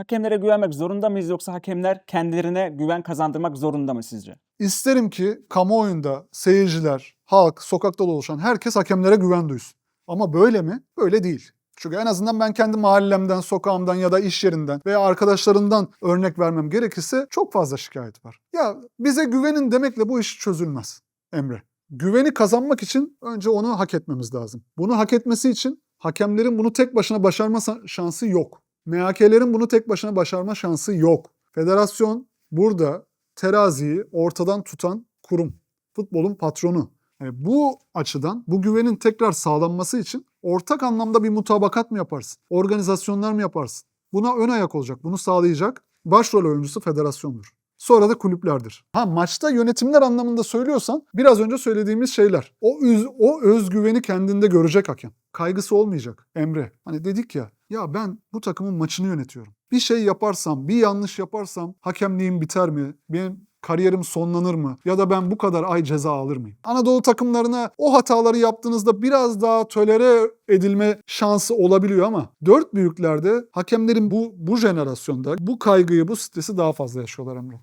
Hakemlere güvenmek zorunda mıyız yoksa hakemler kendilerine güven kazandırmak zorunda mı sizce? İsterim ki kamuoyunda seyirciler, halk, sokakta dolaşan herkes hakemlere güven duysun. Ama böyle mi? Böyle değil. Çünkü en azından ben kendi mahallemden, sokağımdan ya da iş yerinden veya arkadaşlarımdan örnek vermem gerekirse çok fazla şikayet var. Ya bize güvenin demekle bu iş çözülmez Emre. Güveni kazanmak için önce onu hak etmemiz lazım. Bunu hak etmesi için hakemlerin bunu tek başına başarma şansı yok. MHK'lerin bunu tek başına başarma şansı yok. Federasyon burada teraziyi ortadan tutan kurum. Futbolun patronu. Yani bu açıdan bu güvenin tekrar sağlanması için ortak anlamda bir mutabakat mı yaparsın? Organizasyonlar mı yaparsın? Buna ön ayak olacak, bunu sağlayacak başrol oyuncusu federasyondur. Sonra da kulüplerdir. Ha maçta yönetimler anlamında söylüyorsan biraz önce söylediğimiz şeyler. O, üz- o özgüveni kendinde görecek hakem. Kaygısı olmayacak Emre. Hani dedik ya ya ben bu takımın maçını yönetiyorum. Bir şey yaparsam, bir yanlış yaparsam hakemliğim biter mi? Benim kariyerim sonlanır mı? Ya da ben bu kadar ay ceza alır mıyım? Anadolu takımlarına o hataları yaptığınızda biraz daha tolere edilme şansı olabiliyor ama dört büyüklerde hakemlerin bu bu jenerasyonda bu kaygıyı, bu stresi daha fazla yaşıyorlar Emre.